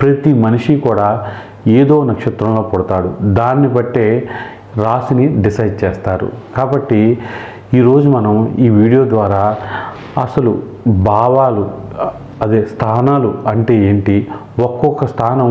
ప్రతి మనిషి కూడా ఏదో నక్షత్రంలో పుడతాడు. దాన్ని బట్టే రాశిని డిసైడ్ చేస్తారు. కాబట్టి ఈరోజు మనం ఈ వీడియో ద్వారా అసలు భావాలు అదే స్థానాలు అంటే ఏంటి? ఒక్కొక్క స్థానం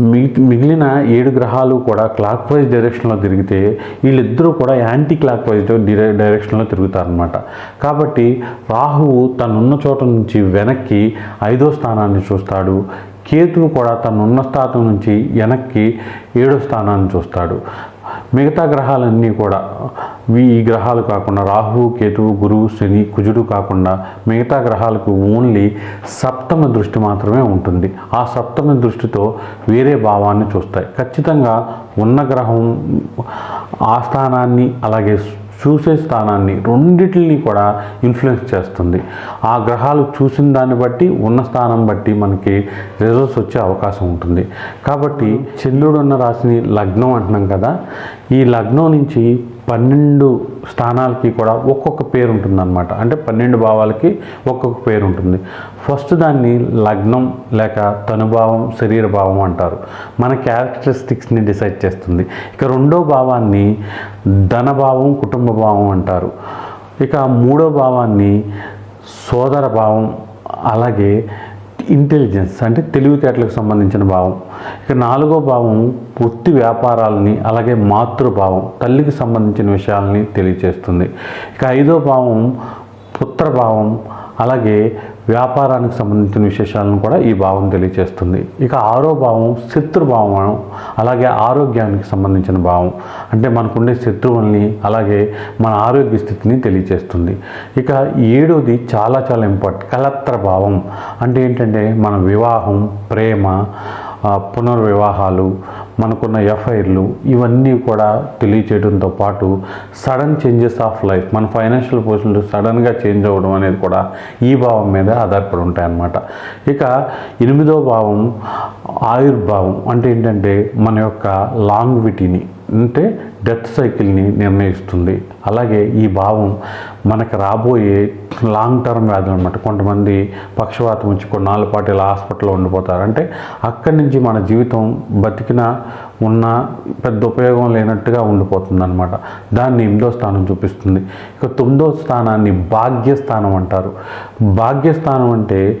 మిగిలిన ఏడు గ్రహాలు కూడా క్లాక్ వైజ్ డైరెక్షన్లో తిరిగితే వీళ్ళిద్దరూ కూడా యాంటీ క్లాక్ వైజ్ డైరెక్షన్లో తిరుగుతారనమాట కాబట్టి రాహువు తనున్న చోట నుంచి వెనక్కి ఐదో స్థానాన్ని చూస్తాడు. కేతువు కూడా తనున్న స్థానం నుంచి వెనక్కి ఏడో స్థానాన్ని చూస్తాడు. మిగతా గ్రహాలన్నీ కూడా ఈ గ్రహాలు కాకుండా రాహు కేతువు గురువు శని కుజుడు కాకుండా మిగతా గ్రహాలకు ఓన్లీ సప్తమ దృష్టి మాత్రమే ఉంటుంది. ఆ సప్తమ దృష్టితో వేరే భావాన్ని చూస్తాయి. ఖచ్చితంగా ఉన్న గ్రహం ఆ స్థానాన్ని అలాగే చూసే స్థానాన్ని రెండింటిని కూడా ఇన్ఫ్లుయెన్స్ చేస్తుంది. ఆ గ్రహాలు చూసిన దాన్ని బట్టి ఉన్న స్థానం బట్టి మనకి రిజల్ట్స్ వచ్చే అవకాశం ఉంటుంది. కాబట్టి చంద్రుడు ఉన్న రాశిని లగ్నం అంటున్నాం కదా. ఈ లగ్నం నుంచి పన్నెండు స్థానాలకి కూడా ఒక్కొక్క పేరు ఉంటుందన్నమాట. అంటే పన్నెండు భావాలకి ఒక్కొక్క పేరు ఉంటుంది. ఫస్ట్ దాన్ని లగ్నం లేక తనుభావం శరీర భావం అంటారు. మన క్యారెక్టరిస్టిక్స్ని డిసైడ్ చేస్తుంది. ఇక రెండో భావాన్ని ధనభావం కుటుంబ భావం అంటారు. ఇక మూడో భావాన్ని సోదర భావం అలాగే ఇంటెలిజెన్స్ అంటే తెలివితేటలకు సంబంధించిన భావం. ఇక నాలుగో భావం వృత్తి వ్యాపారాలని అలాగే మాతృభావం తల్లికి సంబంధించిన విషయాలని తెలియచేస్తుంది. ఇక ఐదో భావం పుత్రభావం అలాగే వ్యాపారానికి సంబంధించిన విశేషాలను కూడా ఈ భావం తెలియచేస్తుంది. ఇక ఆరో భావం శత్రుభావం అలాగే ఆరోగ్యానికి సంబంధించిన భావం. అంటే మనకుండే శత్రువుల్ని అలాగే మన ఆరోగ్య స్థితిని తెలియచేస్తుంది. ఇక ఏడోది చాలా చాలా ఇంపార్టెంట్ కలత్ర భావం అంటే ఏంటంటే మన వివాహం ప్రేమ పునర్వివాహాలు మనకున్న ఎఫ్ఐఆర్లు ఇవన్నీ కూడా తెలియచేయడంతో పాటు సడన్ చేంజెస్ ఆఫ్ లైఫ్ మన ఫైనాన్షియల్ పొజిషన్లు సడన్గా చేంజ్ అవ్వడం అనేది కూడా ఈ భావం మీద ఆధారపడి ఉంటాయన్నమాట. ఇక ఎనిమిదో భావం ఆయుర్భావం అంటే ఏంటంటే మన యొక్క లాంగ్విటీని. అంటే డెత్ సైకిల్ని నిర్ణయిస్తుంది. అలాగే ఈ భావం మనకు రాబోయే లాంగ్ టర్మ్ వ్యాధులు అనమాట కొంతమంది పక్షవాతం వచ్చి కొన్నాళ్ళ పాటు ఇలా హాస్పిటల్లో ఉండిపోతారు. అంటే అక్కడి నుంచి మన జీవితం బతికిన ఉన్న పెద్ద ఉపయోగం లేనట్టుగా ఉండిపోతుంది అనమాట దాన్ని ఎనిమిదో స్థానం చూపిస్తుంది. ఇక తొమ్మిదో స్థానాన్ని భాగ్యస్థానం అంటారు. భాగ్యస్థానం అంటే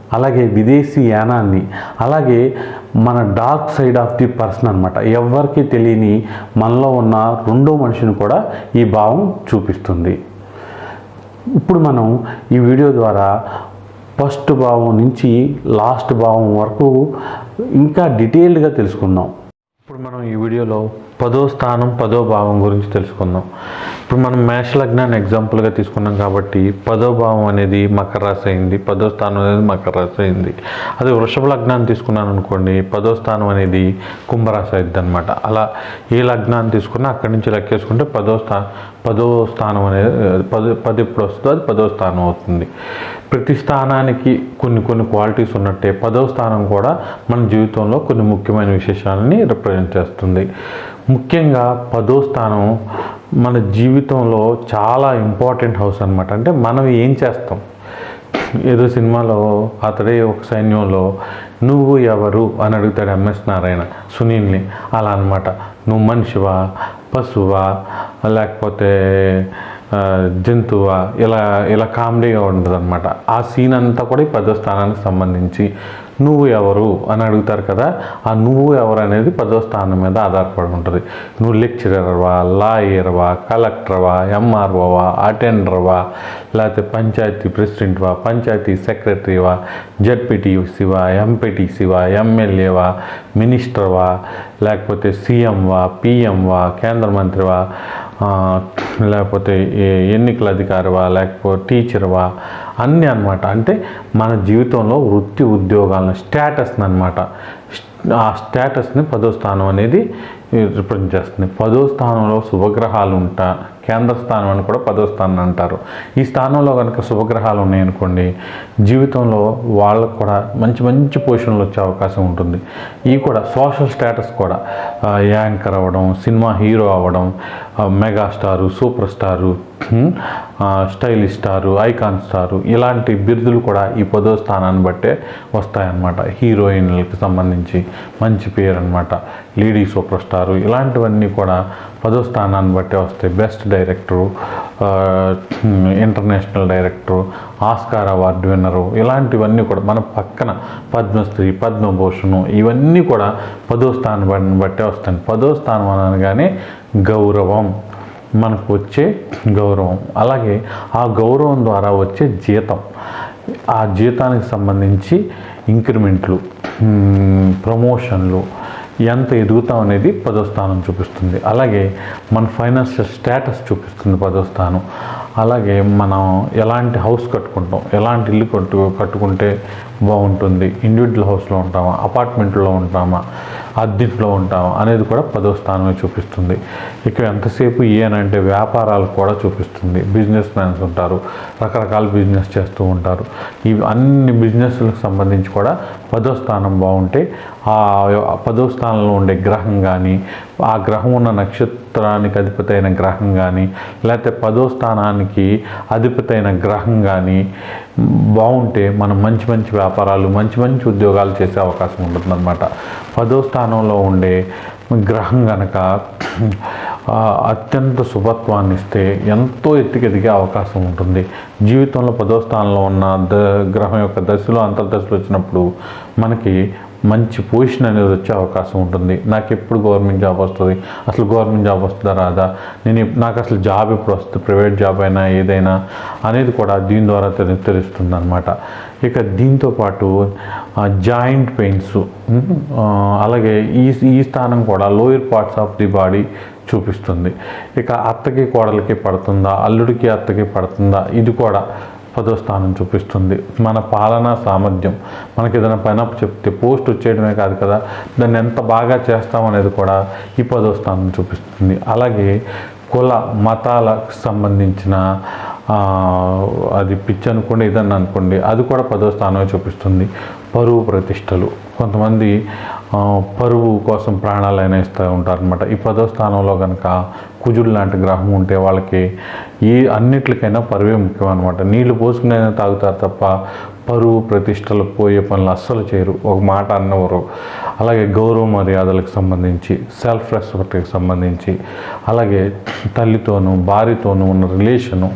అలాగే విదేశీ యానాన్ని అలాగే మన dark side of the person అనమాట ఎవరికి తెలియని మనలో ఉన్న రెండో మనిషిని కూడా ఈ భావం చూపిస్తుంది. ఇప్పుడు మనం ఈ వీడియో ద్వారా ఫస్ట్ భావం నుంచి లాస్ట్ భావం వరకు ఇంకా డీటెయిల్డ్గా తెలుసుకుందాం. ఇప్పుడు మనం ఈ వీడియోలో పదో స్థానం పదో భావం గురించి తెలుసుకుందాం. ఇప్పుడు మనం మేష లగ్నాన్ని ఎగ్జాంపుల్గా తీసుకున్నాం కాబట్టి పదో భావం అనేది మకర రాశి అయింది పదో స్థానం అనేది మకర రాశి అయింది. అదే వృషభ లగ్నాన్ని తీసుకున్నాను అనుకోండి పదో స్థానం అనేది కుంభరాశి అయింది అనమాట అలా ఏ లగ్నాన్ని తీసుకున్నా అక్కడి నుంచి లెక్కేసుకుంటే పదో స్థా పదో స్థానం అనేది పది పది ఎప్పుడు వస్తుందో అది పదో స్థానం అవుతుంది. ప్రతి స్థానానికి కొన్ని కొన్ని క్వాలిటీస్ ఉన్నట్టే పదో స్థానం కూడా మన జీవితంలో కొన్ని ముఖ్యమైన విశేషాలని రిప్రజెంట్ చేస్తుంది. ముఖ్యంగా పదో స్థానం మన జీవితంలో చాలా ఇంపార్టెంట్ హౌస్ అనమాట అంటే మనం ఏం చేస్తాం? ఏదో సినిమాలో అతడే ఒక సైన్యంలో నువ్వు ఎవరు? అని అడుగుతాడు ఎంఎస్ నారాయణ సునీల్ని. అలా అనమాట నువ్వు మనిషివా? పశువా? లేకపోతే జంతువా? ఇలా ఇలా కామెడీగా ఉంటుంది అనమాట ఆ సీన్ అంతా కూడా ఈ పదో స్థానానికి సంబంధించి నువ్వు ఎవరు అని అడుగుతారు కదా ఆ నువ్వు ఎవరు అనేది పదో స్థానం మీద ఆధారపడి ఉంటుంది. నువ్వు లెక్చరర్వా లాయర్వా కలెక్టర్వా ఎంఆర్ఓవా అటెండర్వా లేకపోతే పంచాయతీ ప్రెసిడెంట్వా పంచాయతీ సెక్రటరీవా జడ్పీటీసీవా ఎంపీటీసీవా ఎమ్మెల్యేవా మినిస్టర్వా లేకపోతే సీఎంవా పిఎంవా కేంద్ర మంత్రివా లేకపోతే ఏ- ఎన్నికల అధికారివా లేకపోతే టీచర్వా అన్నీ అన్నమాట. అంటే మన జీవితంలో వృత్తి ఉద్యోగాలను స్టేటస్ని అనమాట ఆ స్టేటస్ని పదో స్థానం అనేది రిప్రజెంట్ చేస్తుంది. పదో స్థానంలో శుభగ్రహాలు ఉంటా కేంద్ర స్థానం అని కూడా పదో స్థానం అంటారు. ఈ స్థానంలో కనుక శుభగ్రహాలు ఉన్నాయనుకోండి జీవితంలో వాళ్ళకు కూడా మంచి మంచి పొజిషన్లు వచ్చే అవకాశం ఉంటుంది. ఈ కూడా సోషల్ స్టేటస్ కూడా యాంకర్ అవ్వడం సినిమా హీరో అవ్వడం megastar superstar stylish star icon star ఇలాంటి బిరుదులు కూడా ఈ పదో స్థానాన్ని బట్టే వస్తాయన్నమాట. హీరోయిన్లకు సంబంధించి మంచి పేరు అనమాట లేడీ సూపర్ స్టార్ ఇలాంటివన్నీ కూడా పదో స్థానాన్ని బట్టి వస్తాయి. Best director international director Oscar award winner ఇలాంటివన్నీ కూడా మన పక్కన పద్మశ్రీ పద్మభూషణం ఇవన్నీ కూడా పదో స్థానం బట్టే వస్తాయి. పదో స్థానం అనగానే గౌరవం. మనకు వచ్చే గౌరవం. అలాగే ఆ గౌరవం ద్వారా వచ్చే జీతం. ఆ జీతానికి సంబంధించి ఇంక్రిమెంట్లు ప్రమోషన్లు ఎంత ఎదుగుతాం అనేది పదో స్థానం చూపిస్తుంది. అలాగే మన ఫైనాన్షియల్ స్టేటస్ చూపిస్తుంది పదో స్థానం. అలాగే మనం ఎలాంటి హౌస్ కట్టుకుంటాం ఎలాంటి ఇల్లు కట్టు కట్టుకుంటే బాగుంటుంది ఇండివిజువల్ హౌస్లో ఉంటామా అపార్ట్మెంట్లో ఉంటామా అద్దెంట్లో ఉంటాం అనేది కూడా పదో స్థానమే చూపిస్తుంది. ఇక్కడ ఎంతసేపు ఏనంటే వ్యాపారాలు కూడా చూపిస్తుంది. బిజినెస్ మ్యాన్స్ ఉంటారు రకరకాల బిజినెస్ చేస్తూ ఉంటారు. ఈ అన్ని బిజినెస్లకు సంబంధించి కూడా పదో స్థానం బాగుంటే ఆ పదో స్థానంలో ఉండే గ్రహం కానీ ఆ గ్రహం ఉన్న నక్షత్రానికి అధిపతి అయిన గ్రహం కానీ లేకపోతే పదో స్థానానికి అధిపతి అయిన గ్రహం కానీ బాగుంటే మనం మంచి మంచి వ్యాపారాలు మంచి మంచి ఉద్యోగాలు చేసే అవకాశం ఉంటుందన్నమాట. పదో స్థానంలో ఉండే గ్రహం గనక అత్యంత శుభత్వాన్ని ఇస్తే ఎంతో ఎత్తుకెదిగే అవకాశం ఉంటుంది. జీవితంలో పదో స్థానంలో ఉన్న ద గ్రహం యొక్క దశలో అంతర్దశలు వచ్చినప్పుడు మనకి మంచి పొజిషన్ అనేది వచ్చే అవకాశం ఉంటుంది. నాకు ఎప్పుడు గవర్నమెంట్ జాబ్ వస్తుంది? అసలు గవర్నమెంట్ జాబ్ వస్తుందా రాదా? నేను నాకు అసలు జాబ్ ఎప్పుడు వస్తుంది? ప్రైవేట్ జాబ్ అయినా ఏదైనా అనేది కూడా దీని ద్వారా తెలి తెలుస్తుంది అనమాట ఇక దీంతో పాటు జాయింట్ పెయిన్స్ అలాగే ఈ ఈ స్థానం కూడా lower parts of the body చూపిస్తుంది. ఇక అత్తకి కోడలకి పడుతుందా? అల్లుడికి అత్తకి పడుతుందా? ఇది కూడా పదో స్థానం చూపిస్తుంది. మన పాలనా సామర్థ్యం. మనకి ఏదైనా పైన చెప్తే పోస్ట్ వచ్చేయడమే కాదు కదా దాన్ని ఎంత బాగా చేస్తామనేది కూడా ఈ పదో స్థానం చూపిస్తుంది. అలాగే కుల మతాలకు సంబంధించిన అది పిచ్చి అనుకోండి ఏదన్నా అనుకోండి అది కూడా పదో స్థానమే చూపిస్తుంది. పరువు ప్రతిష్టలు. కొంతమంది పరువు కోసం ప్రాణాలైనా ఇస్తూ ఉంటారనమాట ఈ పదో స్థానంలో కనుక కుజుడు లాంటి గ్రహం ఉంటే వాళ్ళకి ఈ అన్నిటికైనా పరువే ముఖ్యం అనమాట నీళ్ళు పోసుకునైనా తాగుతారు తప్ప పరువు ప్రతిష్టలు పోయే పనులు అస్సలు చేయరు. ఒక మాట అన్నవారు. అలాగే గౌరవ మర్యాదలకు సంబంధించి సెల్ఫ్ రెస్పెక్ట్కి సంబంధించి అలాగే తల్లితోనూ భార్యతోనూ ఉన్న రిలేషను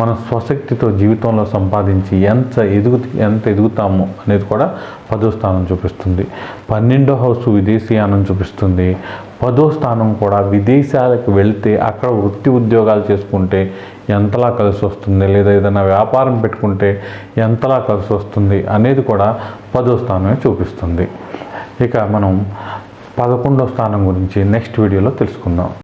మన స్వశక్తితో జీవితంలో సంపాదించి ఎంత ఎదుగు ఎంత ఎదుగుతాము అనేది కూడా పదో స్థానం చూపిస్తుంది. పన్నెండో హౌస్ విదేశీయానం చూపిస్తుంది. పదో స్థానం కూడా విదేశాలకు వెళ్తే అక్కడ వృత్తి ఉద్యోగాలు చేసుకుంటే ఎంతలా కలిసి వస్తుంది లేదా ఏదైనా వ్యాపారం పెట్టుకుంటే ఎంతలా కలిసి వస్తుంది అనేది కూడా పదో స్థానమే చూపిస్తుంది. ఇక మనం పదకొండో స్థానం గురించి నెక్స్ట్ వీడియోలో తెలుసుకుందాం.